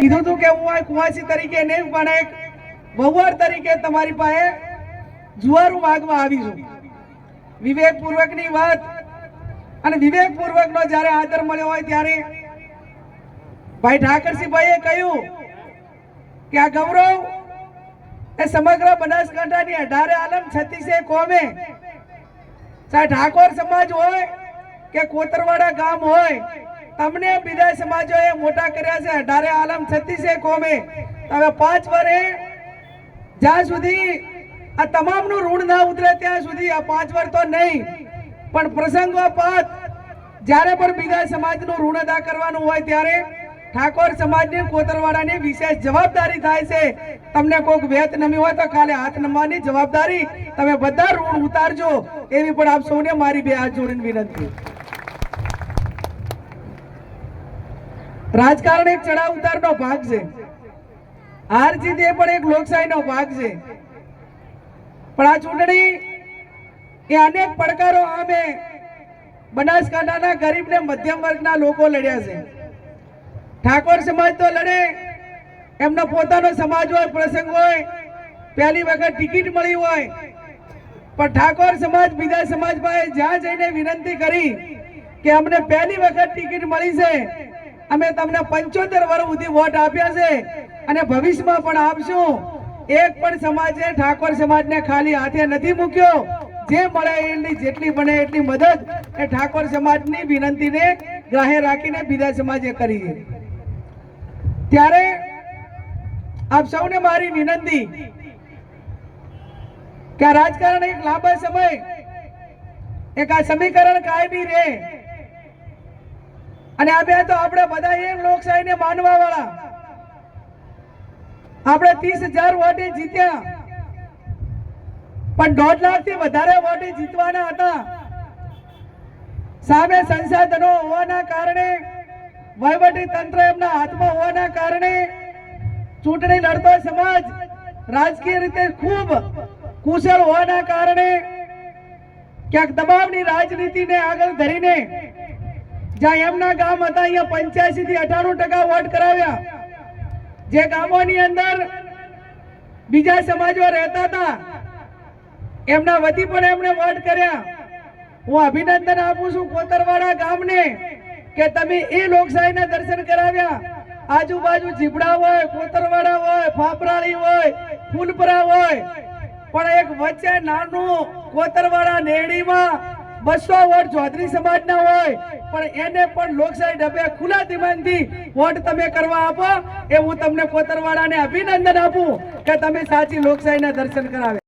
કીધું હતું કે હું આ કુવાસી તરીકે નહીં પણ એક વહુવાર તરીકે તમારી પાસે જુવારું માગવા આવી છું. વિવેકપૂર્વકની વાત અને વિવેકપૂર્વકનો જ્યારે આદર મળ્યો હોય ત્યારે ભાઈ ઠાકરસિંહભાઈએ કહ્યું કે આ ગૌરવ એ સમગ્ર બનાસકાંઠાની અઢારે આલમ છત્તીસે કોમે. ચાહે ઠાકોર સમાજ હોય કે કોતરવાડા ગામ હોય તમને બીજા સમાજોએ મોટા કર્યા છે. અઢારે આલમ છત્તીસે કોમે. હવે પાંચ વર્ષે જ્યાં સુધી આ તમામનું ઋણ ના ઉતરે ત્યાં સુધી આ પાંચ વર્ષ તો નહીં. પણ પ્રસંગોપાત જ્યારે પણ બીજા સમાજનું ઋણ અદા કરવાનું હોય ત્યારે ઠાકોર સમાજની કોતરવાડાની વિશેષ જવાબદારી થાય છે. તમને કોઈક વેત નમી હોય તો કાલે હાથ નમવાની જવાબદારી. તમે બધા ઋણ ઉતારજો. એવી પણ આપ સૌને મારી બે હાથ જોડીને વિનંતી. રાજકારણ એક ચડાવ ઉતારનો ભાગ છે. હાર જીત એ પણ એક લોકશાહીનો ભાગ છે. પણ આ ચૂંટણી એ અનેક પડકારો અમે બનાસકાંઠાના ગરીબ ને મધ્યમ વર્ગના લોકો લડ્યા છે. ઠાકોર સમાજ તો લડે, એમનો પોતાનો સમાજ હોય, પ્રસંગ હોય, પહેલી વખત ટિકિટ મળી હોય. પણ ઠાકોર સમાજ બીજા સમાજ પાસે જ્યાં જઈને વિનંતી કરી કે અમને પહેલી વખત ટિકિટ મળી છે અમે તમને પંચોતેર વર્ષ સુધી વોટ આપ્યા છે અને ભવિષ્યમાં પણ આપશું. એક પણ સમાજે, ઠાકોર સમાજને ખાલી હાથે નથી મૂક્યો. જે મળે એટલી જેટલી બને એટલી મદદ એ ઠાકોર સમાજની વિનંતીને ગ્રાહે રાખીને બીજા સમાજે કરી ત્યારે આપ સૌને મારી વિનંતી કે રાજકારણ એક લાંબા સમય, એક આ સમીકરણ કાયમી રહે. અને આ બે તો આપણે બધા એ લોકશાહીને માનવા વાળા આપણે ત્રીસ હજાર વોટે જીત્યા. પણ દોઢ લાખથી વધારે વોટે જીતવાના હતા. સામે સંસાધનો હોવાના કારણે, વહીવટી તંત્ર એમના હાથમાં હોવાના કારણે, ચૂંટણી લડતો સમાજ રાજકીય રીતે ખૂબ કુશળ હોવાના કારણે, ક્યાંક દબાવની રાજનીતિને આગળ ધરીને જ્યાં એમના ગામ હતા, અહીંયા પંચ્યાસી થી અઠાણું ટકા વોટ કરાવ્યા. જે ગામોની અંદર બીજા સમાજો રહેતા હતા, એમના વતી પણ એમણે વોટ કર્યા. હું અભિનંદન આપું છું કોતરવાડા ગામને કે તમે એ લોકશાહીના દર્શન કરાવ્યા. આજુબાજુ જીબડા હોય, કોતરવાડા હોય, ફાફરાળી હોય, ફૂલપરા હોય, પણ એક વચ્ચે નાનું કોતરવાડા નેરડીમાં બસો વોટ ચૌધરી સમાજના હોય, પણ એને પણ લોકશાહી ડબે ખુલ્લા દિમાગથી વોટ તમે કરવા આપો, એ હું તમને કોતરવાડાને અભિનંદન આપું કે તમે સાચી લોકશાહીના દર્શન કરાવે